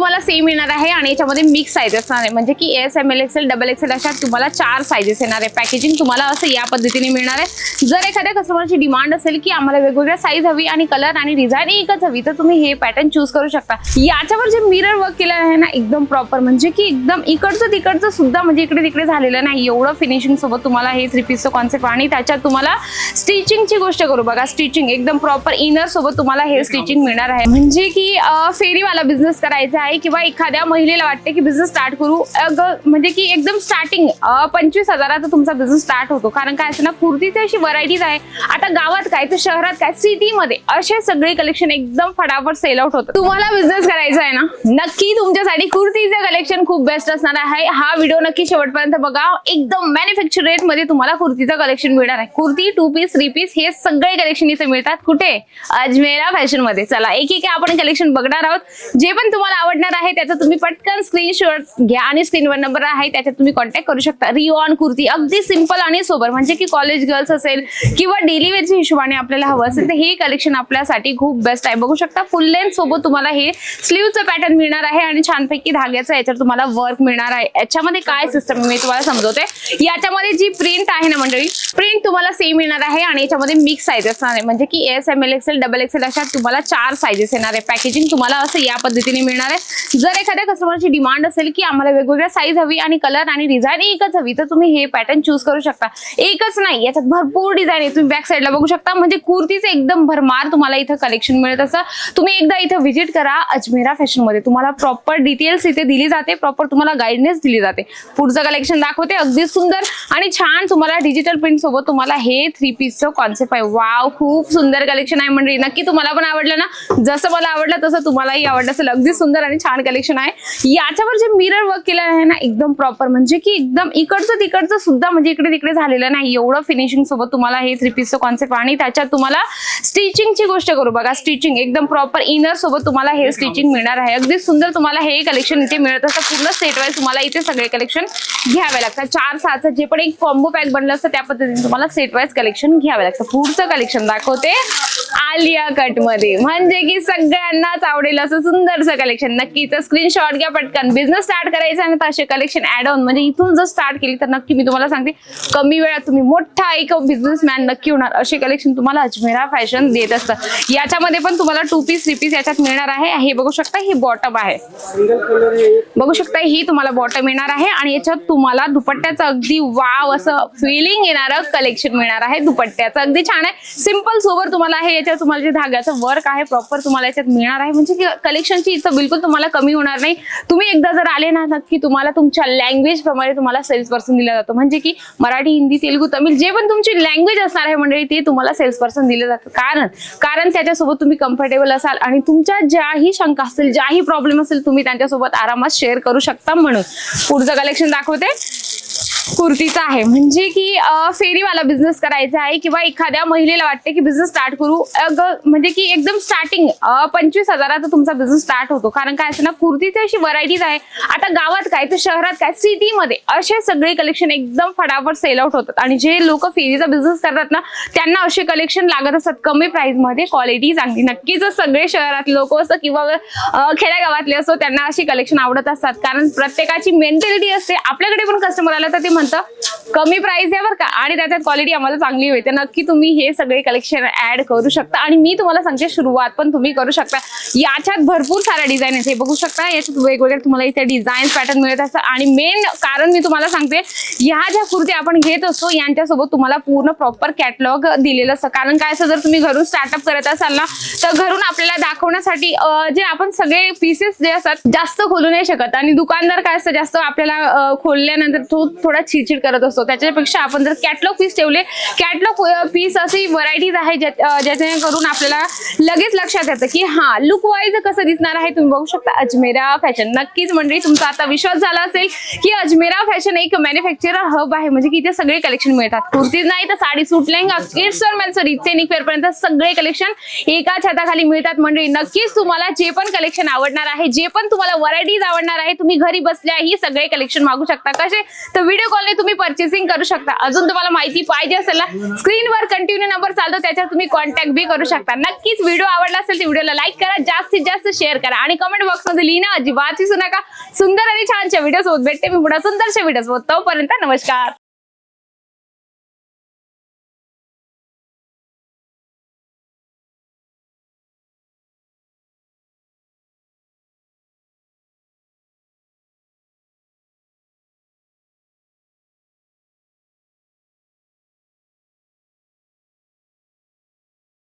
तुम्हाला सेम येणार आहे आणि याच्यामध्ये मिक्स साईज असणार आहे. म्हणजे की S M L XL double XL अशा तुम्हाला चार साईजेस येणार आहे. पॅकेजिंग तुम्हाला असं या पद्धतीने मिळणार आहे. जर एखाद्या कस्टमरची डिमांड असेल की आम्हाला वेगवेगळ्या साईज हवी आणि कलर आणि डिझाईन एकच हवी तर तुम्ही हे पॅटर्न चूज करू शकता. याच्यावर जे मिरर वर्क केलं आहे ना एकदम प्रॉपर म्हणजे की एकदम इकडचं तिकडचं सुद्धा म्हणजे इकडे तिकडे झालेलं नाही. एवढं फिनिशिंग सोबत तुम्हाला हे थ्री पीसचं कॉन्सेप्ट आणि त्याच्यात तुम्हाला स्टिचिंगची गोष्ट करू बघा. स्टिचिंग एकदम प्रॉपर इनर सोबत तुम्हाला हे स्टिचिंग मिळणार आहे. म्हणजे की फेरीवाला बिझनेस करायचा आहे. किंवा एखाद्या महिलेला वाटते की बिझनेस स्टार्ट करू. म्हणजे की एकदम स्टार्टिंग पंचवीस हजाराचा तुमचा बिझनेस स्टार्ट होतो. कारण काय असं ना कुर्तीची अशी व्हरायटीज आहे. आता गावात काय तर शहरात काय सिटीमध्ये असे सगळे कलेक्शन एकदम फटाफट सेल आउट होतं तुम्हाला बिझनेस करायचा आहे ना? नक्की तुमच्यासाठी कुर्तीचं कलेक्शन खूप बेस्ट असणार आहे. हा व्हिडिओ नक्की शेवटपर्यंत बघा. एकदम मॅन्युफॅक्चर रेटमध्ये तुम्हाला कुर्तीचं कलेक्शन मिळणार आहे. Kurti two piece three piece हे सगळे कलेक्शन इथे मिळतात. कुठे? अजमेरा फॅशनमध्ये. चला एक एक आपण कलेक्शन बघणार आहोत. जे पण तुम्हाला पडणार आहे त्याचं तुम्ही पटकन स्क्रीनशॉट घ्या आणि स्क्रीनवर नंबर आहे त्याच्यात तुम्ही कॉन्टॅक्ट करू शकता. रिओन कुर्ती अगदी सिंपल आणि सोबर. म्हणजे की कॉलेज गर्ल्स असेल किंवा डेली वेअरच्या हिशोबाने आपल्याला हवं असेल तर हे कलेक्शन आपल्यासाठी खूप बेस्ट आहे. बघू शकता फुल लेंथ सोबत तुम्हाला हे स्लीवचं पॅटर्न मिळणार आहे आणि छानपैकी धाग्याचं याच्यावर तुम्हाला वर्क मिळणार आहे. याच्यामध्ये काय सिस्टम मी तुम्हाला समजवते. याच्यामध्ये जी प्रिंट आहे ना मंडळी प्रिंट तुम्हाला सेम येणार आहे आणि याच्यामध्ये मिक्स साईज असणार आहे. म्हणजे की S M L XL double XL अशा तुम्हाला चार साईजेस येणार आहे. पॅकेजिंग तुम्हाला असं या पद्धतीने मिळणार आहे. जर एखाद्या कस्टमरची डिमांड असेल की आम्हाला वेगवेगळ्या साईज हवी आणि कलर आणि डिझाईन एकच हवी तर तुम्ही हे पॅटर्न चूज करू शकता. एकच नाही याच्यात भरपूर डिझाईन आहे तुम्ही बॅक साईडला बघू शकता. म्हणजे कुर्तीचं एकदम भरमार तुम्हाला इथं कलेक्शन मिळत असं. तुम्ही एकदा इथं व्हिजिट करा अजमेरा फॅशनमध्ये तुम्हाला प्रॉपर डिटेल्स इथे दिली जाते. प्रॉपर तुम्हाला गाईडनेस दिली जाते. पुढचं कलेक्शन दाखवते. अगदी सुंदर आणि छान तुम्हाला डिजिटल प्रिंट सोबत तुम्हाला हे थ्री पीसचं कॉन्सेप्ट आहे. वाव खूप सुंदर कलेक्शन आहे म्हणजे नक्की तुम्हाला पण आवडलं ना? जसं मला आवडलं तसं तुम्हालाही आवडलं असेल. अगदी सुंदर आणि छान कलेक्शन आहे. याच्यावर जे मिरर वर्क केलं आहे ना एकदम प्रॉपर म्हणजे की एकदम इकडचं तिकडचं सुद्धा म्हणजे इकडे तिकडे झालेलं नाही. एवढं फिनिशिंग सोबत तुम्हाला हे थ्री पीसचं कॉन्सेप्ट आणि त्याच्यात तुम्हाला स्टिचिंगची गोष्ट करू बघा. स्टिचिंग एकदम प्रॉपर इनर सोबत तुम्हाला हे स्टिचिंग मिळणार आहे. अगदी सुंदर तुम्हाला हे कलेक्शन इथे मिळत असतं. पूर्ण सेट वाईज तुम्हाला इथे सगळे कलेक्शन घ्यावे लागतात. चार सहाचं जे पण एक कॉम्बो पॅक बनलं असतं त्या पद्धतीने तुम्हाला सेट वाईज कलेक्शन घ्यावे लागतं. पुढचं कलेक्शन दाखवते. आलिया कटमध्ये. म्हणजे की सगळ्यांनाच आवडेल असं सुंदरचं कलेक्शन नक्कीच स्क्रीनशॉट घ्या पटकन. बिझनेस स्टार्ट करायचा आहे असे कलेक्शन ऍड ऑन म्हणजे इथून जर स्टार्ट केली तर नक्की मी तुम्हाला सांगते कमी वेळात तुम्ही मोठा एक बिझनेसमॅन नक्की होणार. असे कलेक्शन तुम्हाला अजमेरा फॅशन देत असतं याच्यामध्ये पण तुम्हाला टू पीस थ्री पीस याच्यात मिळणार आहे. हे बघू शकता ही बॉटम आहे. बघू शकता ही तुम्हाला बॉटम येणार आहे आणि याच्यात तुम्हाला दुपट्ट्याचं अगदी वाव असं फिलिंग येणारं कलेक्शन मिळणार आहे. दुपट्ट्याचं अगदी छान आहे. सिंपल सोबर तुम्हाला हे याच्यात तुम्हाला जे धाग्याचं वर्क आहे प्रॉपर तुम्हाला याच्यात मिळणार आहे. म्हणजे कलेक्शनची इथं बिलकुल तुम्हाला कमी होणार नाही. तुम्ही एकदा जर आले ना नक्की तुम्हाला तुमच्या लँग्वेज प्रमाणे तुम्हाला सेल्स पर्सन दिला जातो. म्हणजे की मराठी हिंदी तेलुगू तमिळ जे पण तुमची लँग्वेज असणार आहे मंडळी ते तुम्हाला सेल्स पर्सन दिलं जातं. कारण कारण त्याच्यासोबत तुम्ही कम्फर्टेबल असाल आणि तुमच्या ज्याही शंका असतील ज्याही प्रॉब्लेम असेल तुम्ही त्यांच्यासोबत आरामात शेअर करू शकता म्हणून. पुढचं कलेक्शन दाखवते. कुर्तीचा आहे. म्हणजे की फेरीवाला बिझनेस करायचा आहे किंवा एखाद्या महिलेला वाटते की बिझनेस स्टार्ट करू. अगं, म्हणजे की एकदम स्टार्टिंग पंचवीस हजाराचा तुमचा बिझनेस स्टार्ट होतो. कारण काय असतं ना कुर्तीची अशी व्हरायटीज आहे. आता गावात काय तर शहरात काय सिटीमध्ये असे सगळे कलेक्शन एकदम फटाफट सेल आउट होतात. आणि जे लोक फेरीचा बिझनेस करतात ना त्यांना असे कलेक्शन लागत असतात. कमी प्राईजमध्ये क्वालिटी चांगली. नक्कीच सगळे शहरातले लोक असो किंवा खेड्यागावातले असो त्यांना अशी कलेक्शन आवडत असतात. कारण प्रत्येकाची मेंटॅलिटी असते. आपल्याकडे पण कस्टमर आला तर ते म्हणतं कमी प्राइस आहे बरं का? आणि त्याच्यात क्वालिटी आम्हाला चांगली मिळते. नक्की तुम्ही हे सगळे कलेक्शन ऍड करू शकता. आणि मी तुम्हाला सांगते सुरुवात पण तुम्ही करू शकता. याच्यात भरपूर साऱ्या डिझाईन आहेत. हे बघू शकता याच्यात वेगवेगळे तुम्हाला इथे डिझाईन पॅटर्न मिळत असतात. आणि मेन कारण मी तुम्हाला सांगते ह्या ज्या कुर्ती आपण घेत असतो यांच्यासोबत तुम्हाला पूर्ण प्रॉपर कॅटलॉग दिलेलं असतं. कारण काय असं जर तुम्ही घरून स्टार्टअप करत असाल ना तर घरून आपल्याला दाखवण्यासाठी जे आपण सगळे पीसेस जे असतात जास्त खोलू नाही शकत. आणि दुकानदार काय असतं जास्त आपल्याला खोलल्यानंतर तो थोडा चिडचिड करत असतो. त्याच्यापेक्षा आपण जर कॅटलॉग पीस ठेवले कॅटलॉग पीस अशी व्हरायटीज आहे ज्या- अं, आपल्याला लगेच लक्षात येतं की हा लुक वाईज कसं दिसणार आहे तुम्ही बघू शकता. अजमेरा फॅशन नक्कीच मंडळी तुमचा आता विश्वास झाला असेल की अजमेरा फॅशन एक मॅन्युफॅक्चरर हब आहे. म्हणजे की इथे सगळे कलेक्शन मिळतात. कुर्तीज नाही तर sari suit lehenga kids sorry सैनिक वेअर पर्यंत सगळे कलेक्शन एका छताखाली मिळतात मंडळी. नक्कीच तुम्हाला जे पण कलेक्शन आवडणार आहे जे पण तुम्हाला व्हरायटीज आवडणार आहे तुम्ही घरी बसल्या ही सगळे कलेक्शन मागू शकता. कसे? तर व्हिडिओ कॉलने तुम्ही परचेसिंग करू शकता. अजून तुम्हाला माहिती पाहिजे असेल ना स्क्रीनवर कंटिन्यू नंबर चालतो. त्याच्यावर तुम्ही कॉन्टॅक्ट बी करू शकता. नक्कीच व्हिडिओ आवडला असेल तर व्हिडिओला लाईक करा जास्तीत जास्त शेअर करा. आणि कमेंट बॉक्समध्ये लिहिणं अजिबात विसरू नका. सुंदर आणि छानच्या व्हिडिओ सोबत भेटते. मी पुढे सुंदरच्या व्हिडिओ सोबत तोपर्यंत नमस्कार.